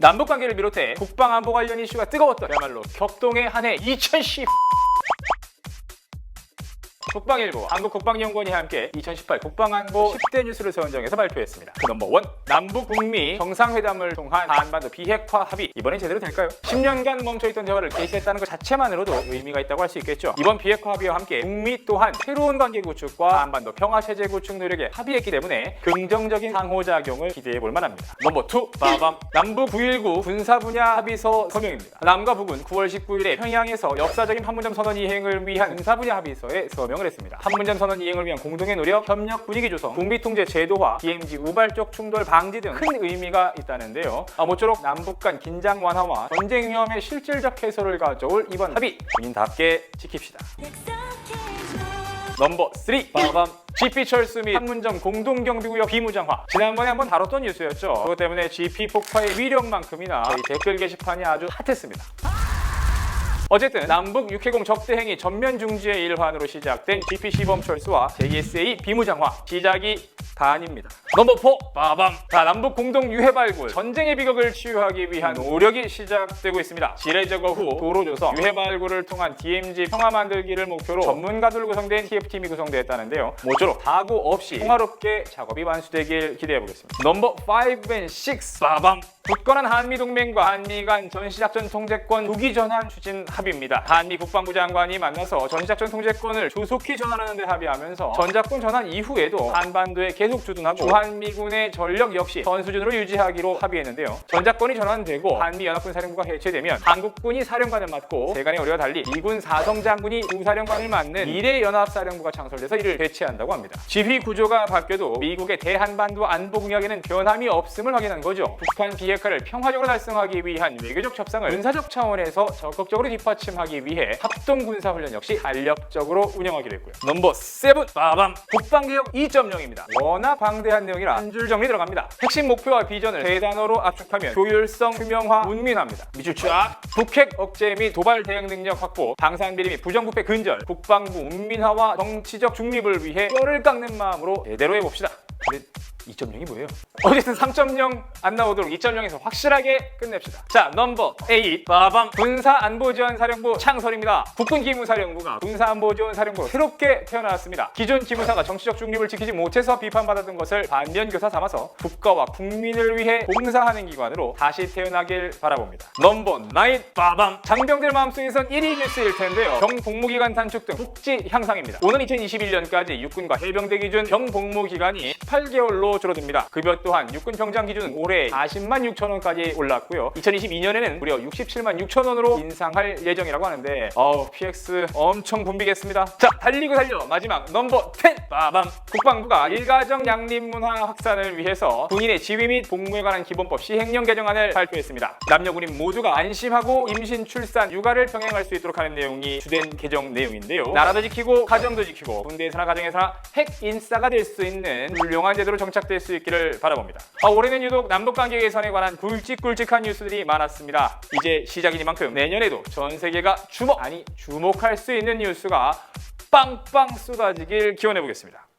남북 관계를 비롯해 국방 안보 관련 이슈가 뜨거웠던 그야말로 격동의 한 해 2010. 국방일보, 한국국방연구원이 함께 2018 국방안보 10대 뉴스를 선정해서 발표했습니다. 그 넘버 원, 남북 북미 정상회담을 통한 한반도 비핵화 합의 이번엔 제대로 될까요? 10년간 멈춰있던 대화를 개시했다는 것 자체만으로도 의미가 있다고 할 수 있겠죠. 이번 비핵화 합의와 함께 북미 또한 새로운 관계 구축과 한반도 평화 체제 구축 노력에 합의했기 때문에 긍정적인 상호작용을 기대해 볼 만합니다. 넘버 투, 빠밤, 남북 9.19 군사 분야 합의서 서명입니다. 남과 북은 9월 19일에 평양에서 역사적인 판문점 선언 이행을 위한 군사 분야 합의서에 서명 을 했습니다. 판문점 선언 이행을 위한 공동의 노력, 협력 분위기 조성, 북미 통제 제도화, DMZ 우발적 충돌 방지 등 큰 의미가 있다는데요. 아, 모쪼록 남북 간 긴장 완화와 전쟁 위험의 실질적 해소를 가져올 이번 합의 군인답게 지킵시다. 넘버 3 빠밤 GP 철수 및 판문점 공동경비구역 비무장화 지난번에 한번 다뤘던 뉴스였죠 그것 때문에 GP 폭파의 위력만큼이나 저희 댓글 게시판이 아주 핫했습니다 어쨌든 남북 육해공 적대 행위 전면 중지의 일환으로 시작된 GP 시범 철수와 JSA 비무장화 시작이 다 아닙니다. 넘버 4 빠밤 자 남북 공동 유해 발굴 전쟁의 비극을 치유하기 위한 노력이 시작되고 있습니다. 지뢰 제거 후 도로 조성 유해 발굴을 통한 DMZ 평화 만들기를 목표로 전문가들로 구성된 TF팀이 구성되었다는데요. 모쪼록 사고 없이 평화롭게 작업이 완수되길 기대해 보겠습니다. 넘버 5 and 6 빠밤 굳건한 한미 동맹과 한미 간 전시작전 통제권 조기 전환 추진 합의입니다. 한미 국방부 장관이 만나서 전시작전 통제권을 조속히 전환하는 데 합의하면서 전작권 전환 이후에도 한반도에 계속 주둔하고 주한미군의 전력 역시 전 수준으로 유지하기로 합의했는데요. 전작권이 전환되고 한미 연합군 사령부가 해체되면 한국군이 사령관을 맡고 세간의 어려와 달리 미군 사성 장군이 부사령관을 맡는 미래 연합사령부가 창설돼서 이를 대체한다고 합니다. 지휘 구조가 바뀌어도 미국의 대한반도 안보 공약에는 변함이 없음을 확인한 거죠. 북한 비핵화를 평화적으로 달성하기 위한 외교적 협상을 군사적 차원에서 적극적으로 뒷받 침하기 위해 합동 군사 훈련 역시 탄력적으로 운영하기로 했고요. 넘버 7 빠밤 국방개혁 2.0입니다. 워낙 방대한 내용이라 한 줄 정리 들어갑니다. 핵심 목표와 비전을 세 단어로 압축하면 효율성, 투명화, 문민화입니다. 밑줄 쫙 북핵 억제 및 도발 대응 능력 확보, 방산비리 및 부정부패 근절, 국방부 문민화와 정치적 중립을 위해 뼈를 깎는 마음으로 제대로 해봅시다. 근데 2.0이 뭐예요? 어쨌든 3.0 안 나오도록 2.0에서 확실하게 끝냅시다. 자, 넘버 8. 빠밤. 군사안보지원사령부 창설입니다. 국군기무사령부가 군사안보지원사령부로 새롭게 태어났습니다. 기존 기무사가 정치적 중립을 지키지 못해서 비판받았던 것을 반면교사 삼아서 국가와 국민을 위해 봉사하는 기관으로 다시 태어나길 바라봅니다. 넘버 9. 빠밤. 장병들 마음속에선 1위 뉴스일 텐데요. 경복무기간 단축 등 복지 향상입니다. 오는 2021년까지 육군과 해병대 기준 경복무 기간이 8개월로 줄어듭니다. 급여 또한 육군 병장 기준은 올해 40만 6천 원까지 올랐고요. 2022년에는 무려 67만 6천 원으로 인상할 예정이라고 하는데 어우 PX 엄청 붐비겠습니다. 자 달리고 달려 마지막 넘버 10 빠밤 국방부가 일가정 양립 문화 확산을 위해서 군인의 지위 및 복무에 관한 기본법 시행령 개정안을 발표했습니다. 남녀 군인 모두가 안심하고 임신, 출산, 육아를 병행할 수 있도록 하는 내용이 주된 개정 내용인데요. 나라도 지키고 가정도 지키고 군대에서나 가정에서나 핵 인싸가 될 수 있는 훌륭한 제도로 정 착될 수 있기를 바라봅니다. 아, 올해는 유독 남북 관계 개선에 관한 굵직굵직한 뉴스들이 많았습니다. 이제 시작이니만큼 내년에도 전 세계가 주목 아니 주목할 수 있는 뉴스가 빵빵 쏟아지길 기원해 보겠습니다.